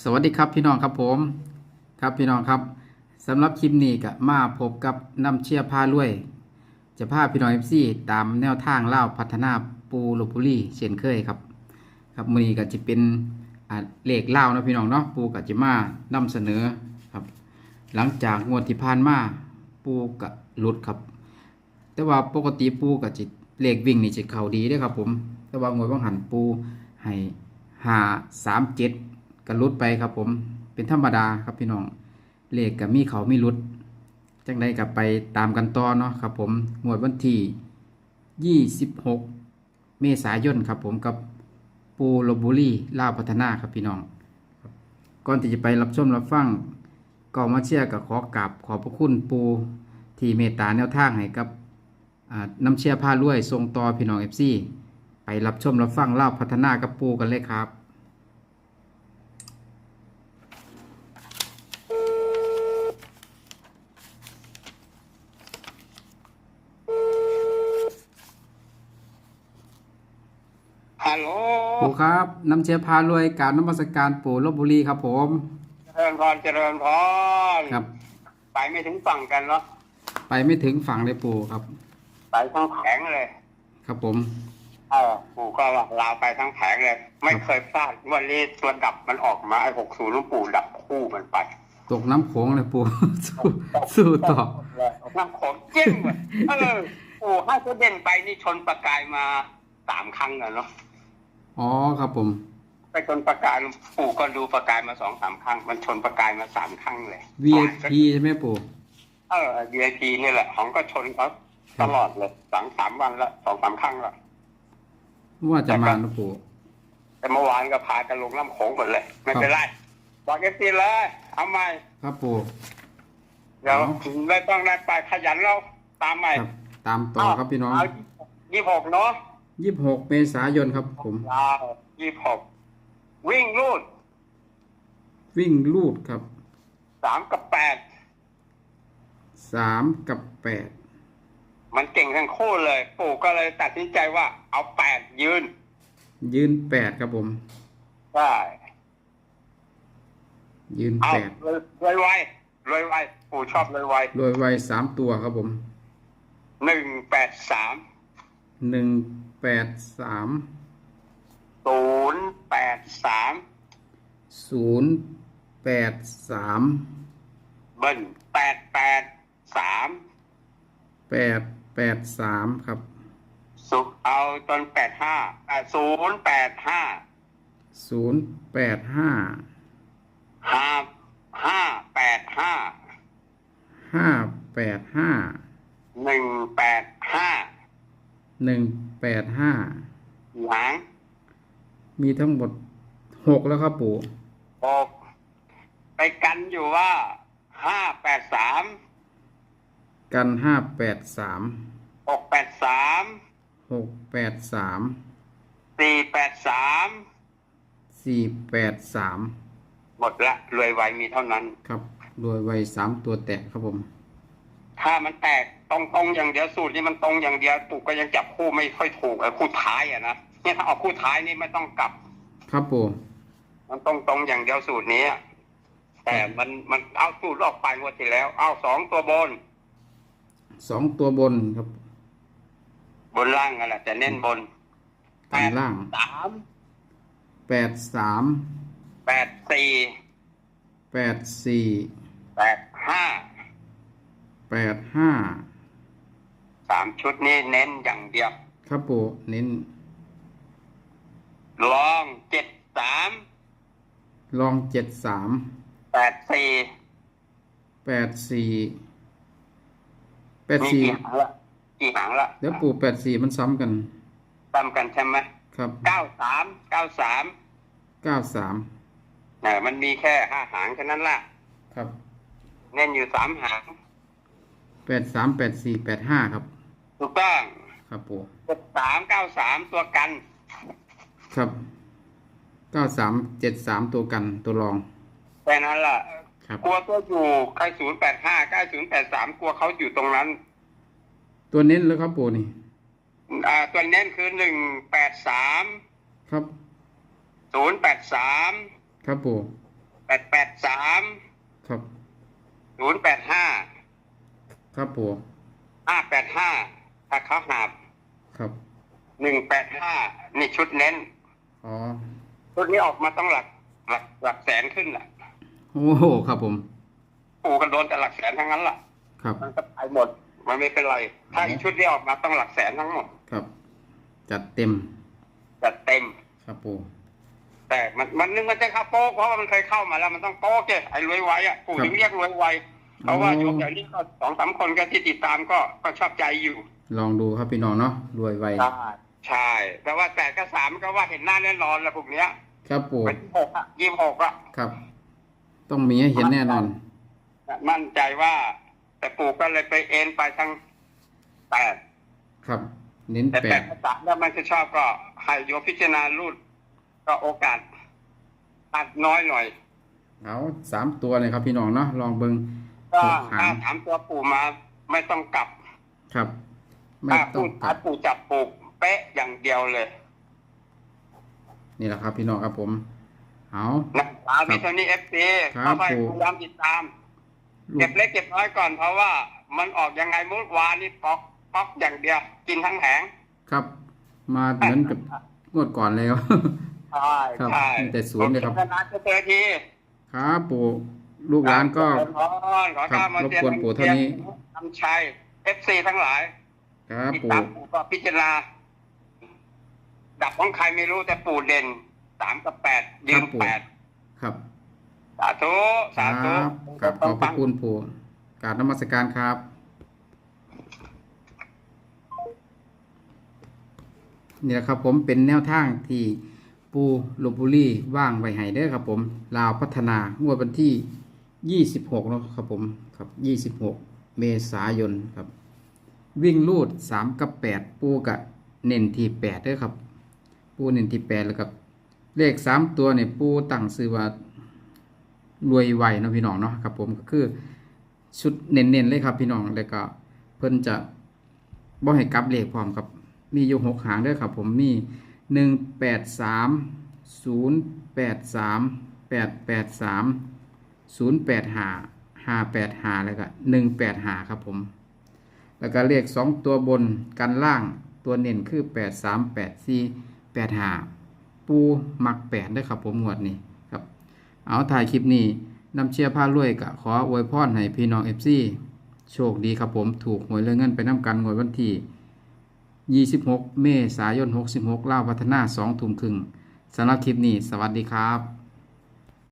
สวัสดีครับพี่น้องครับผมครับพี่น้องครับสำหรับคลิปนี้ก็มาพบกับน้ำเชียร์พารวย จะพาพี่น้องเอฟซีตามแนวทางเล่าพัฒนาปูลพบุรีเช่นเคยครับ ครับมือนี้ก็จะเป็นอ่าเลขเล่านะพี่น้องเนาะปูกับจิมานำเสนอครับ หลังจากงวดที่ผ่านมาปูกะหลุดครับ แต่ว่าปกติปูกับจิเลขวิ่งนี่จะเข่าดีด้อครับผม แต่ว่างวดว่างหันปูให้หาสามเจ็ด ก็หลุดไปครับผมเป็นธรรมดาครับพี่น้องเลขกับมีเขามีลุดจังใดกับไปตามกันต่อเนาะครับผมงวดวันที่ 26 เมษายนครับผมกับปูโลบุรีลาวพัฒนาครับพี่น้อง ก่อนที่จะไปรับชมรับฟังก็มาเชียร์กับขอกราบขอบพระคุณปูที่เมตตาแนวทางให้กับน้ำเชียร์ผ้ารวยทรงต่อพี่น้องเอฟซีไปรับชมรับฟังลาพัฒนากับปูกันเลยครับ ฮัลโหล ปูครับน้ำเชียร์พารวยกรารน้ำมัสการปู่ลบบุรีครับผมเจริญพรเจริญพรครับ ไปไม่ถึงฝั่งกันเนาะไปไม่ถึงฝั่งเลยปู่ครับ ไปทั้งแผงเลย ครับผมเออปู่ก็ลาไปทั้งแผงเลย ไม่เคยพลาดวันนี้ตัวดับมันออกมาไอ้หกศูนย์หลวงปู่ดับคู่มันไป ตกน้ำโขงเลยปู่สู้สู้ต่อน้ำของจริงเว้ยเออปู่ให้เขาเด่นไปนี่ชนประกายมาสามครั้งแล้วเนาะ อ๋อครับผม ไปชนประกายปู่ก็ดูประกายมาสองสามครั้ง มันชนประกายมาสามครั้งเลย VIP ใช่ไหมปู่เออ VIP นี่แหละ ของก็ชนเขาตลอดเลยสองสามวันละสองสามครั้งละว่าจะมานะปู่แต่เมื่อวานก็พากันลงน้ำโขงหมดเลย ไม่เป็นไรบอกเอฟซีเลยเอาใหม่ครับปู่เดี๋ยวอ๋อไม่ต้องนัดไปขยันเราตามใหม่ครับตามต่อครับพี่น้องเายี่หกเนาะ ยี่สิบหกเมษายนครับ ผม ยาวยี่หกวิ่งรูดวิ่งลูดครับสามกับแปดสามกับแปดมันเก่งทั้งคู่เลย ปู่ก็เลยตัดสินใจว่า เอาแปดยืนยืนแปดครับผม ได้ ยืนเอาแปดรวยไวรวยไวปู่ชอบรวยไวโดยวัยสามตัวครับผมหนึ่งแปดสามหนึ่ง แปดสามศูนย์แปดสามศูนย์แปดสามเบิ้ลแปดแปดสามแปดแปดสามครับสุกเอาจนแปดห้าศูนย์แปดห้าศูนย์แปดห้าห้าห้าแปดห้าห้าแปดห้าหนึ่งแปดห้าหนึ่ง แปดห้าหางมีทั้งหมดหกแล้วครับปู่หกไปกันอยู่ว่าห้าแปดสามกันห้าแปดสามหกแปดสามหกแปดสามสี่แปดสามสี่แปดสามหมดละรวยไวมีเท่านั้น ครับรวยไวยสามตัวแตะครับผม ถ้ามันแตกตรงตรงๆอย่างเดียวสูตรนี้มันตรงอย่างเดียวตุกก็ยังจับคู่ไม่ค่อยถูกไอ้คู่ท้ายอะนะเนี่ยถ้าเอาคู่ท้ายนี่ไม่ต้องกลับ ครับปู่มันตรงตรงๆอย่างเดียวสูตรนี้อะแต่มันมันเอาสูตรออกไปงวดที่แล้ว เอาสองตัวบนสองตัวบนครับ บนล่างกันแหละแต่เน้นบนกันล่างสามแปดสามแปดสี่แปดสี่แปดห้า แปดห้าสามชุดนี้เน้นอย่างเดียว ครับปู่เน้น ลองเจ็ดสามลองเจ็ดสามแปดสี่แปดสี่แปดมีสี่กี่หางละกี่หางละเดี๋ยวปู่แปดสี่มันซ้ำกัน ตามกันใช่ไหมครับเก้าสามเก้าสามเก้าสามเนี่ยมันมีแค่ห้าหางแค่นั้นละครับ เน้นอยู่สามหาง แปดสามแปดสี่แปดห้าครับ ถูกต้องครับปู่เจ็ดสามเก้าสามตัวกัน ครับเก้าสามเจ็ดสามตัวกันตัวรอง แค่นั้นล่ะ ครับ กลัวตัวอยู่ใครศูนย์แปดห้าใกล้ศูนย์แปดสามกลัวเขาอยู่ตรงนั้น ตัวเน้นเลยครับปู่นี่ อ่า ตัวเน้นคือหนึ่งแปดสามครับศูนย์แปดสามครับปู่ดแปดสามครับศูนย์แปดห้า ครับปูห้าแปดห้าถ้าเขาหาบครับหนึ่งแปดห้านี่ชุดเน้น อ๋อชุดนี้ออกมาต้องหลักหลักหลักแสนขึ้นแหละโอ้โหครับผมปู่กันโดนแต่หลักแสนทั้งนั้นล่ะ ครับ มันก็ไปหมด มันไม่เป็นไร ถ้าอีกชุดนี้ออกมาต้องหลักแสนทั้งหมด ครับ จัดเต็ม จัดเต็ม ครับปูแต่มันมันนึงมันจะเข้าโป๊กเพราะว่ามันเคยเข้ามาแล้วมันต้องโป๊กเจ้ไอ้รวยไวอะปู่ถึงเรียกรวยไว เพราะว่าโยมอย่างนี้ก็สองสามคนก็ที่ติดตามก็ก็ชอบใจอยู่ ลองดูครับพี่น้องเนาะรวยไวใช่ใช่แต่ว่าแปดกับสามก็ว่าเห็นหน้าแน่นอนแล้วพวกเนี้ย ครับปูเป็นหกอะยี่สิบหกอะครับ ต้องมีให้เห็นแน่นอน มั่นใจว่า แต่ปู่ก็เลยไปเอ็นไปทางแปดครับ เน้นแต่แปแปดดกับสามแล้วมันจะชอบก็ให้โยมพิจารณารูดก็โอกาสอาจน้อยหน่อย เอาสามตัวเลยครับพี่น้องเนาะลองเบิง ก็หกหางถ้าถามตัวปู่มาไม่ต้องกลับ ครับ ไม่ถ้าต้อพูงดกลับปู่จับปู่เป๊ะอย่างเดียวเลยนี่แหละครับพี่น้องครับผม เอา นะตามีเท่านี้เอฟซีครับเขาไปปู่ พยายามติดตาม ลูเก็กบเล็กเก็บน้อยก่อนเพราะว่ามันออกยังไงมุดวานนี่ป๊อกป๊อกอย่างเดียว กินทั้งแผงครับ มาเหมือนกับงวดก่อนเลยครับใช่ครับใช่มีแต่ศูนย์เลยครับผมนานๆจะเจอที ครับปู่ ลูกหลานก็ขอขอครับข้ามาเรียนรบกวนปู่เท่านี้ทำชัยเอฟซีทั้งหลายครับติดปู่ตามปู่ก็พิจารณา ดับของใครไม่รู้แต่ปู่เด่นสามกับแปดยืนแปดครับสาธุคสารัธุบกับขอบพระคุณปู่กรารนมัสการครับนี่แหละครับผมเป็นแนวทางที่ปูลบบุรีว่างไว้ให้เด้อครับผม ลาวพัฒนางวดวันที่ 26เนาะครับผมครับ26เมษายนครับ วิ่งลูด3กับ8ปูกับเน้นที่8เด้อครับ ปูเน้นที่8แล้วกับ เลข3ตัวเนี่ยปูตั้งซื้อว่ารวยไวนะพี่น้องเนาะครับผมก็คือชุดเน้นๆเลยครับพี่น้องแล้วก็เพิ่นจะบ่ให้กลับเลขพร้อมครับ มีอยู่หกหางด้วยครับ ผมมีหนึ่งแปดสามศูนย์แปดสามแปดแปดสาม ศูนย์แปดหาห้าแปดหาแล้วก็หนึ่งแปดหาครับผม แล้วก็เลขสองตัวบนกันล่างตัวเน้นคือแปดสามแปดสี่แปดหาปูมักแปดด้วยครับผมงวดนี้ครับ เอาถ่ายคลิปนี้นำเชียร์ผ้ารวยกะขออวยพรให้พี่น้องเอฟซีโชคดีครับผมถูกหวยเรื่องเงินไปน้ำกันงวดวันที่ 26 เมษายน 66ล่าวพัฒนา 2 ทุ่มครึ่งสำหรับคลิปนี้ สวัสดีครับ